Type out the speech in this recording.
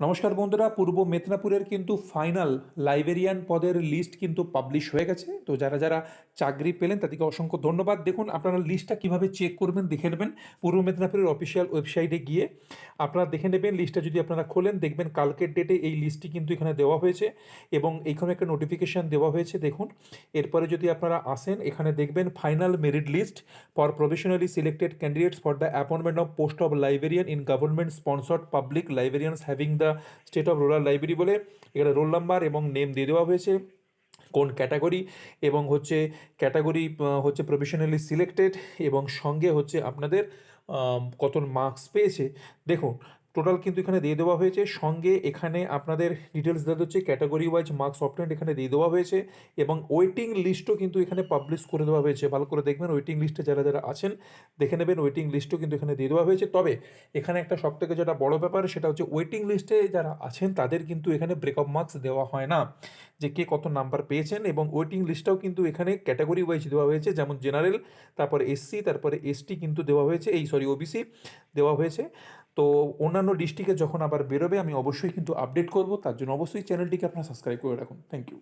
নমস্কার বন্ধুরা, পূর্ব মেদিনীপুরের কিন্তু ফাইনাল লাইব্রেরিয়ান পদের লিস্ট কিন্তু পাবলিশ হয়ে গেছে। তো যারা যারা চাকরি পেলেন, তাদেরকে অসংখ্য ধন্যবাদ। দেখুন, আপনারা লিস্টটা কীভাবে চেক করবেন, দেখে নেবেন পূর্ব মেদিনীপুরের অফিসিয়াল ওয়েবসাইটে গিয়ে। আপনারা দেখে নেবেন লিস্টটা যদি আপনারা খোলেন, দেখবেন কালকের ডেটে এই লিস্টটি কিন্তু এখানে দেওয়া হয়েছে এবং এইখানে একটা নোটিফিকেশান দেওয়া হয়েছে, দেখুন। এরপরে যদি আপনারা আসেন, এখানে দেখবেন final merit list for professionally selected candidates for the appointment of post of librarian in government sponsored public librarians having the state of rural library বলে এখানে রোল নাম্বার এবং নেম দিয়ে দেওয়া হয়েছে, কোন ক্যাটাগরি এবং হচ্ছে ক্যাটাগরি হচ্ছে প্রফেশনালি সিলেক্টেড এবং সঙ্গে হচ্ছে আপনাদের কত মার্কস পেয়েছে। দেখুন টোটাল কিন্তু এখানে দিয়ে দেওয়া হয়েছে। সঙ্গে এখানে আপনাদের ডিটেলস দেওয়া হচ্ছে ক্যাটাগরি ওয়াইজ মার্কস অপটেন্ট এখানে দিয়ে দেওয়া হয়েছে এবং ওয়েটিং লিস্টও কিন্তু এখানে পাবলিশ করে দেওয়া হয়েছে। ভালো করে দেখবেন ওয়েটিং লিস্টে যারা যারা আছেন, দেখে নেবেন ওয়েটিং লিস্টও কিন্তু এখানে দিয়ে দেওয়া হয়েছে। তবে এখানে একটা সব থেকে যেটা বড় ব্যাপার সেটা হচ্ছে ওয়েটিং লিস্টে যারা আছেন, তাদের কিন্তু এখানে ব্রেকআপ মার্কস দেওয়া হয় না, যে কে কত নাম্বার পেয়েছেন এবং ওয়েটিং লিস্টটাও কিন্তু এখানে ক্যাটাগরি ওয়াইজ দেওয়া হয়েছে। যেমন জেনারেল তারপরে এসসি তারপরে এসটি কিন্তু দেওয়া হয়েছে, এই সরি ওবিসি দেওয়া হয়েছে। তো অন্যান্য ডিস্ট্রিক্টে যখন আবার বেরোবে, আমি অবশ্যই কিন্তু আপডেট করব। তার জন্য অবশ্যই চ্যানেলটিকে আপনারা সাবস্ক্রাইব করে রাখুন। Thank you